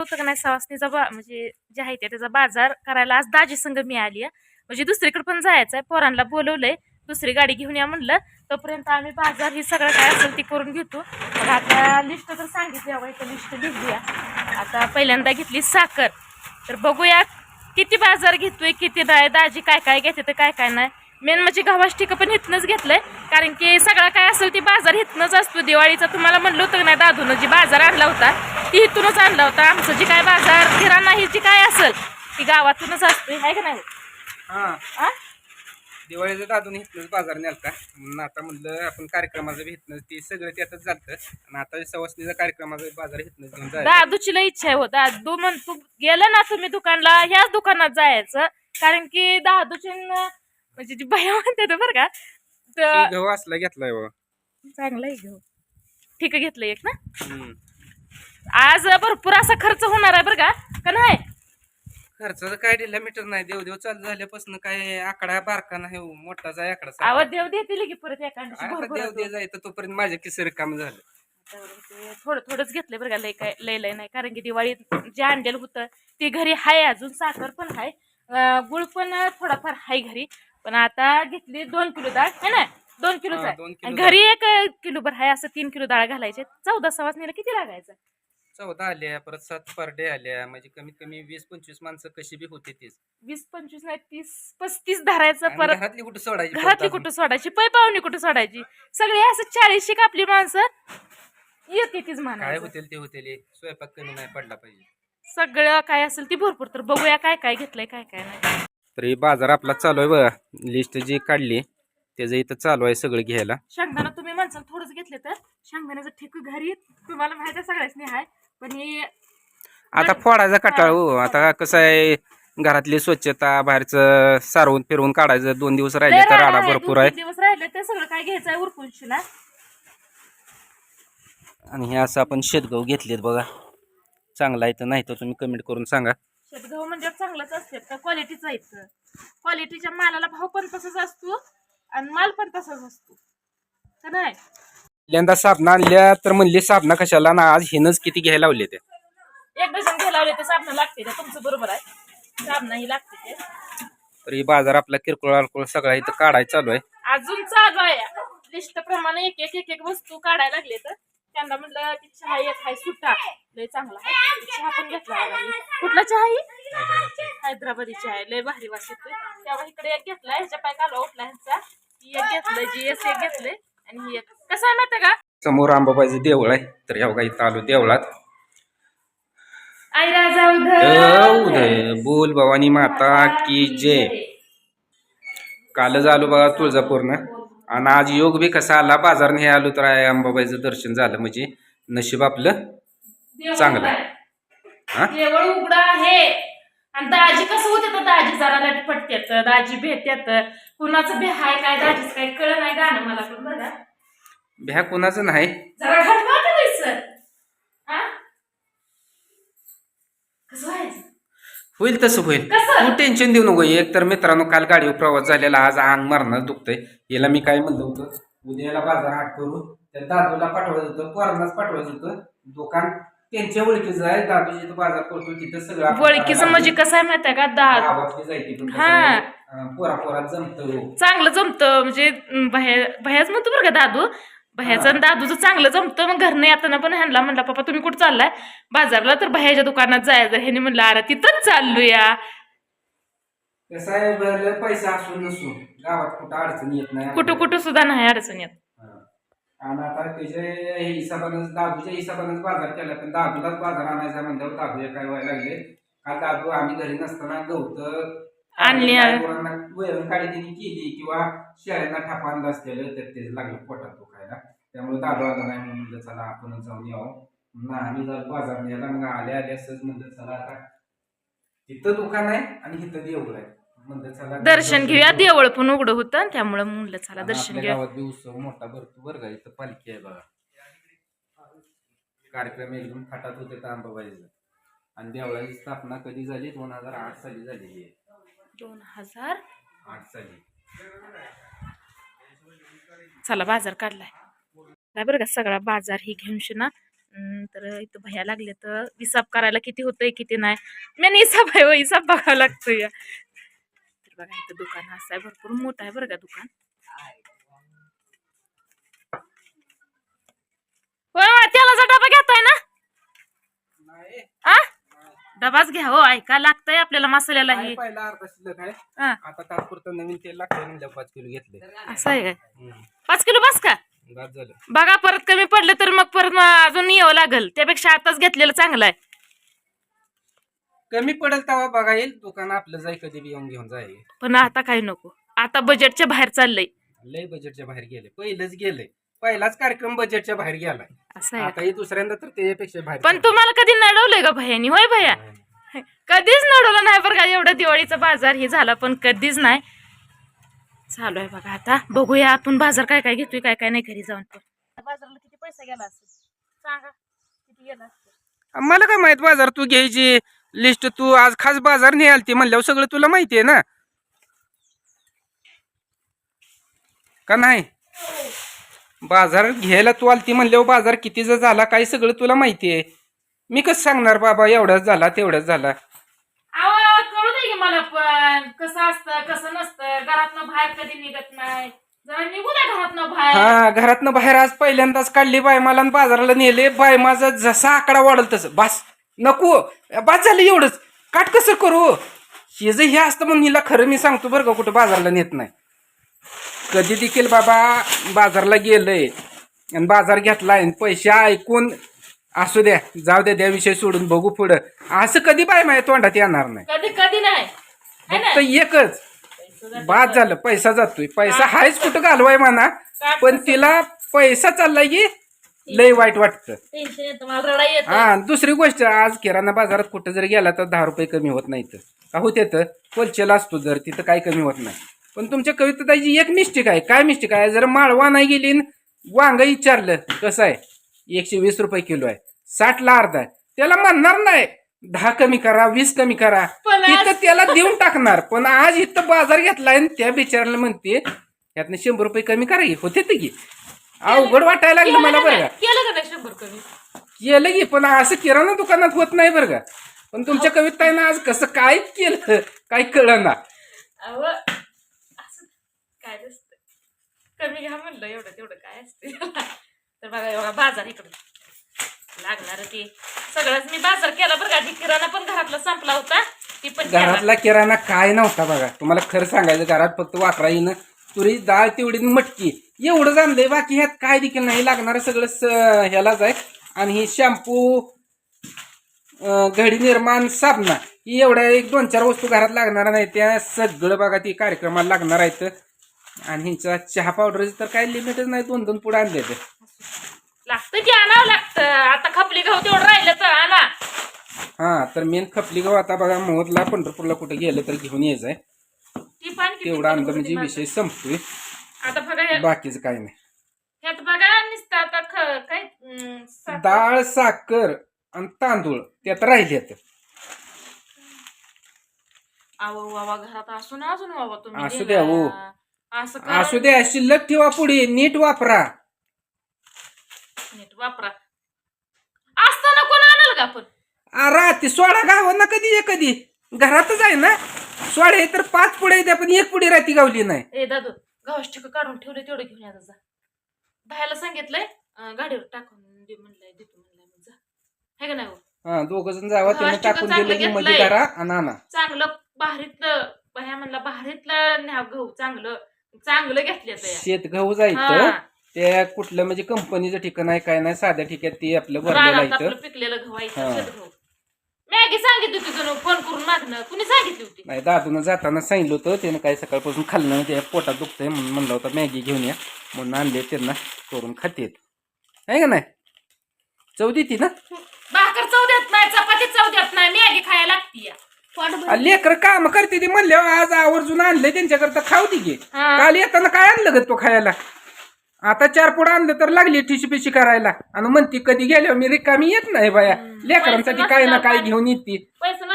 होतं का नाही सवासणीचा बा म्हणजे जे आहे ते त्याचा बाजार करायला आज दाजी संघ मी आली आहे म्हणजे दुसरीकडे पण जायचं आहे पोरांना बोलवलंय. दुसरी गाडी घेऊन या म्हणलं. तोपर्यंत आम्ही बाजार ही सगळं काय असेल ती करून घेतो. मग आता लिस्ट तर सांगितली हवं इथं लिस्ट लिहिली आता पहिल्यांदा घेतली साखर. तर बघूया किती बाजार घेतोय किती नाही दाजी काय काय घेते तर काय काय नाही. मेन म्हणजे गव्हाच ठिकं पण इथनंच घेतलंय. कारण की सगळा काय असेल ती बाजार इथनंच असतो. दिवाळीचा तुम्हाला म्हणलं होतं नाही दादून जी बाजार आणला होता ती इथूनच आणला होता. आमचं जी काय बाजार किराणा ही जी काय असेल ती गावातूनच असते. आहे का नाही? हा. आ? दिवाळीचं दादून हिथनंच बाजार नेलता. म्हणून आता म्हणलं आपण कार्यक्रमाचं बी हिथनंच ते सगळं त्यातच झालं आणि आता सवासणीचा कार्यक्रमाचा बाजार हिथनंच घेऊन जायचं. दादूची लई इच्छा आहे हो. दादू म्हण तू गेलं ना तुम्ही दुकानला ह्याच दुकानात जायचं. कारण की दादूची न- म्हणजे जी बाया म्हणते ते बरं का तर गहू असला घेतलाय बाबा चांगलं आहे घेऊ ठीक आहे घेतलं एक ना? हम्म. आज भरपूर असा खर्च होणार आहे बरं का? का नाही? खर्चाचं काय दिला मीटर नाही. देव देव चालू झाल्यापासून काय आकडा बारका नाही हो, मोठाच आहे आकडा आवाज. देव देतील की परत एका आता भरपूर देव असं. दे जायचं तोपर्यंत माझ्या किसर काम झालं. थोडं थोडंच घेतलंय बरं का. लय काय लय लय नाही. कारण की दिवाळीत जे आणलेलं होतं ते घरी हाय अजून. साखर पण हाय. अं, गुळ पण थोडाफार हाय घरी. पण आता घेतली दोन किलो डाळ. है ना? दोन किलोच हा, दोन आणि किलो घरी एक किलो भर हाय असं तीन किलो डाळ घालायचे. चौदा सवासनीला किती लागायचं? चौदा आल्या परत सात परडे आल्या म्हणजे कमीत कमी वीस पंचवीस माणसं कशी बी होते तीच. वीस पंचवीस नाही तीस पस्तीस धरायचं आणि परत घरातली कुठं सोडायची परत घरातली अजून? कुठं सोडायची? पै पाहुणी कुठं सोडायची? सगळी असं चाळीशी कापली माणसं येते तीच काय म्हणायचं होतील ते होतील हे. स्वयंपाक कमी नाही पडला पाहिजे. सगळं काय असेल ती भरपूर तर बघूया काय काय घेतलंय काय काय नाही. तर हे बाजार आपला चालू आहे बघा लिस्ट जी काढली त्याचं इथं चालू आहे सगळं घ्यायला. शेंगदाणा तुम्ही माणसाला थोडंच घेतले तर. शेंगदाण्याचं ठेकू घरी तुम्हाला माहिती आहे सगळ्याच आहे. पण हे आता फोडायचा कटाळ हो. आता कसं आहे घरातली स्वच्छता बाहेरचं सारवून फिरवून काढायचं. दोन दिवस राहिले तर राडा भरपूर आहे दिवस राहिले ते सगळं काय घ्यायचं आहे उरकून शिना आणि हे असं आपण शेतगहू घेतलेत बघा. चांगला आहे तर नाही तर तुम्ही कमेंट करून सांगा. शेतगहू म्हणजे चांगलंच असते. तर क्वालिटीचं आहे क्वालिटीच्या मालाला भाव पण तसाच असतो. आणि माल पण तसाच असतो. का नाही? पहिल्यांदा साबणा आणल्या तर म्हणले साबणा कशाला ना आज हिनच किती घ्यायला लावले ते. एक डझन घ्यायला लावले ते साबण लागते ते तुमचं बरोबर आहे. साबण ही लागते ते. तर ही बाजार आपला किरकोळ अल्कोळ सगळा इथं काढायला चालू आहे. अजून चालू आहे. लिस्ट प्रमाणे एक एक एक एक वस्तू काढायला लागले तर त्यांना म्हणलं की चहा एक आहे सुट्टा लय चांगला आहे. चहा पण घेतला. कुठला चहा आहे? हैदराबादी चहा आहे. लय भारी वास येतोय. तेव्हा इकडे एक घेतलाय ह्याच्या पाय कालवा उठला ह्यांचा. ही एक घेतलंय जी एस एक घेतलंय आणि ही एक. कसं आहे माहिती का? समोर आंबाबाईचं देऊळ आहे तर ह्या बघा इथं आलो देवळात. आई राजा उदय. बोल भवानी माता की जय. कालच आलो बघा तुळजापूरनं आणि आज योग बी कसा आला बाजार हे आलो तर आहे अंबाबाईचं दर्शन झालं म्हणजे नशीब आपलं चांगलं. हा? देवळ उघडं आहे. आणि दाजी कसं होते तर दाजी जरा लटपटत्यात दाजी भेटत्यात कुणाचं हाय काय दाजीच काय कळ नाही गाणं मला पण बघा. भ्या कुणाचं नाही. जरा घट वाटायचं हा? कसं व्हायचं? होईल तसं होईल. कसं? तू टेन्शन देऊ नको. एक तर मित्रांनो काल गाडीवर प्रवास झालेला आज अंग मारणं दुखतंय. याला मी काय म्हणलं होतं? उद्याला बाजार हाट करू त्या दादूला पाठवायचं होतं पोरांनाच पाठवायचं होतं. दुकान त्यांच्या ओळखीचं आहे दादू जिथं बाजार करतो तिथं सगळं आपण करायला म्हणजे कसं आहे माहिती आहे का? दाद. गावातली जायची पण कसं हा. आहे, पोरा पोरात जमतं चांगलं जमतं म्हणजे अं, बाहेरच म्हणतो बरं का दादू? बाह्याचं आणि दादूचं चांगलं जमतं मग घरनं येताना पण ह्यांना म्हणला पप्पा तुम्ही कुठं चाललाय? बाजारला तर बाह्याच्या दुकानात जायचं ह्याने म्हणलं अरे तिथंच चाललूया. कसं आहे पैसा असून नसून गावात कुठं अडचण येत नाही. कुठं कुठं सुद्धा नाही अडचण येत. हा. आणि आता त्याच्या हे हिसाबानंच दादूच्या हिसाबानंच बाजार केला पण दादूलाच बाजार आणायचा म्हणल्यावर दादू काय व्हायला लागले? काल दादू आम्ही घरी नसताना गवत आणली. वैरण काढी त्यांनी केली किंवा शेळ्यांना ठापा आणलं असलेलं तर ते लागलं पोटात दुखायला. त्यामुळे दादू आला नाही म्हणून म्हणलं चला आपणच जाऊन यावं. आम्ही जाऊ बाजार न्यायला मग आले आले असंच म्हणलं चला आता. तिथं दुकान आहे आणि इथं देऊळ आहे. म्हणलं चला दर्शन घेऊया. देवळ पण उघडं होतं त्यामुळं म्हणलं चला दर्शन आपल्या घेऊया. गावात बी उत्सव मोठा भरतो बरं का इथं पालखी आहे बघा. कार्यक्रम एकदम थाटात होते तर अंबाबाईचा आणि देवळाची स्थापना कधी झाली? दोन हजार आठ साली झालेली आहे. दोन हजार आठ साली. चला बाजार काढलाय. काय बरं का सगळा बाजार ही घेऊन ना तर इथं भया लागले तर हिसाब करायला किती होतंय किती नाही. मी हिसाब आहे हो, हिसाब बघावा लागतो या तर बघा इथं दुकान असं आहे. भरपूर मोठं आहे बरं का दुकान. होय डबा घेताय ना? डबाच घ्या हो ऐका लागतंय आपल्याला मसाल्याला हे. पहिला अर्धा शिल्लक आहे. आता तात्पुरतं नवीन तेल पाच किलो घेतले. असं आहे पाच किलो बस का? बघा परत कमी पडलं तर मग परत अजून यावं लागल. त्यापेक्षा आताच घेतलेलं चांगलं आहे. कमी पडेल तेव्हा बघा येईल. दुकान आपलं जाई कधी बी येऊन घेऊन जाईल. पण आता काही नको. आता बजेटच्या बाहेर चाललंय. लय बजेटच्या बाहेर गेले. पहिलंच गेले. पहिलाच कार्यक्रम बजेटच्या बाहेर गेलाय असं आहे आता हे दुसऱ्यांदा तर त्याच्यापेक्षा बाहेर पण तुम्हाला कधी नडवलंय का भयानी? होय भया? नाही. कधीच नडवलं नाही बरं का. एवढं दिवाळीचा बाजार हे झाला पण कधीच नाही. चालू आहे बघा आता. बघूया आपण बाजार काय काय घेतोय काय काय नाही घरी जाऊन पण. बाजारला किती पैसा गेला असेल? सांगा. किती गेला असेल? मला काय माहीत बाजार तू घ्यायची? लिस्ट तू आज खास बाजार नाही आलती म्हणल्यावर सगळं तुला माहिती आहे ना? का नाही? बाजार घ्यायला तू आलती म्हणल्यावर बाजार कितीचा झाला काय सगळं तुला माहिती आहे. मी कसं सांगणार बाबा एवढाच झाला तेवढाच झाला. कळू दे की मला पण. कसं असतं कसं नसतं घरातनं बाहेर कधी निघत नाही. जरा निघू द्या घरातनं बाहेर. हा घरातनं बाहेर आज पहिल्यांदाच काढली बाय मला आणि बाजाराला नेले. बाय माझा जसा आकडा वाढल तसं. बस. नको. बस झालं एवढंच. काट कसं करू? हे जे हे असतं म्हणून हिला खरं मी सांगतो बरं का कुठं बाजारला नेत नाही. कधी देखील बाबा बाजारला गेलंय आणि बाजार घेतलाय आणि पैसे ऐकून असू द्या जाऊ द्या त्या विषय सोडून बघू पुढं. असं कधी बाय माझ्या तोंडात येणार नाही. कधी कधी नाही. है ना? फक्त एकच. बाद झालं पैसा जातोय. पैसा हायच कुठं घालवाय म्हणा. पण तिला पैसा चाललाय की लय वाईट वाटतं. टेन्शन येतं मला रडा येतं. हा दुसरी गोष्ट आज किराणा बाजारात कुठं जर गेला तर दहा रुपये कमी होत नाही का होत येतं? होलसेल असतो जर तिथं काही कमी होत नाही. पण तुमच्या कविताची एक मिस्टेक आहे. काय मिस्टेक आहे? जर माळवा नाही गेली न वांग विचारलं कसं आहे? एकशे वीस रुपये किलो आहे. साठला अर्धा आहे. त्याला म्हणणार नाही दहा कमी करा वीस कमी करा. पण आज- तिथं त्याला देऊन टाकणार. पण आज इथं बाजार घेतलाय आणि त्या बिचाराला म्हणते यातनं शंभर रुपये कमी करा की होते ते की? अवघड वाटायला लागलं मला बरं? का? केलं का नाही शंभर कमी? केलं की पण असं किराणा दुकानात होत नाही बरं का. पण तुमच्या कवितानं आज कसं काय केलं काय कळलं ना अहो असं काय नसतं. कमी घ्या म्हणलं एवढं तेवढं काय असते तर बघा बघा बाजार इकडे. लागणार ते. सगळंच मी बाजार केला बरं का. ती किराणा पण घरातला संपला होता. ती पण केला. घरातला किराणा काय नव्हता बघा. तुम्हाला खरं सांगायचं घरात फक्त वाकरा येणं तुरी डाळ तेवढी मटकी. एवढं आणलंय बाकी ह्यात काय देखील नाही लागणार सगळं ह्यालाच आहे. आणि ही शॅम्पू घडी निर्माण साबणा ही एवढ्या एक दोन चार वस्तू घरात लागणार नाही त्या सगळं बघा ती कार्यक्रमाला लागणार आहेत. आणि हिचा चहा पावडरचं तर काय लिमिटच नाही दोन दोन पुढे आणले ते लागतं की आणावं लागतं. आता खपली गहू तेवढं राहिलं तर आणा. हा तर मेन खपली गाव आता बघा मोहतला पंढरपूरला कुठे गेलं तर घेऊन यायचं आहे ती पान किती तेवढं आणलं म्हणजे विषय संपतोय. हे- बाकीचं काय नाही. ह्यात बघा नुसतं आता ख- काय अं, साखर- डाळ साखर आणि तांदूळ त्यात राहिलेत. आवा वावा घरात असू ना अजून वावा तुम्ही असू. द्या, हो. असं करा. असू द्या शिल्लक ठेवा पुढे नीट वापरा. नीट वापरा. असताना कोण आणाल का आपण? आ, राती सोडा गाव ना कधी ये कधी घरातच आहे ना. सोडा हे तर पाच पुढे द्या पण एक पुढे राती गावली नाही. ए दादू ठिक काढून ठेवले तेवढं घेऊन या जा बाहेरला सांगितलंय अं, गाडीवर टाकून दे म्हणलंय देतो म्हणलंय मग जा हे का नाही हो? हा दोघ जण जावा गव्हाचं टाकून चांगलं दिलं की मध्ये घेतलंय. करा आणि आणा चांगलं भारीतलं बाह्या म्हणला भारीतलं न्या गहू चांगलं चांगलं घेतलं शेत गहू जायचं त्या कुठलं म्हणजे कंपनीचं ठिकाण आहे काय नाही साध्या ठिकाणी ते आपलं भरलेलं रानात आहे आपलं इथं. पिकलेलं गहू आहे हा. मॅगी सांगितली होती तुला फोन करून मागणं. कुणी सांगितली होती? नाही दादून जाताना सांगितलं होतं त्यानं काही सकाळपासून खाल्लं नाही त्या पोटात दुखतंय म्हणून म्हणलं होतं मॅगी घेऊन या. म्हणून आणले त्यांना करून खातेत. आहे का नाही? चव देते ना? भाकर चव देत नाही चपाती चव देत नाही मॅगी खायला लागती या. लेकरं काम करते ती म्हणल्यावर आज आवर्जून आणले त्यांच्याकरता खाऊ दे की. हा. काल येताना काय आणलं ग तो खायला? आता चार पुढं आणलं तर लागली ठिशी पिशी करायला. आणि म्हणती कधी गेल्यावर मी रिकामी येत नाही बाया. लेकरांसाठी काय ना काय घेऊन येते पैसे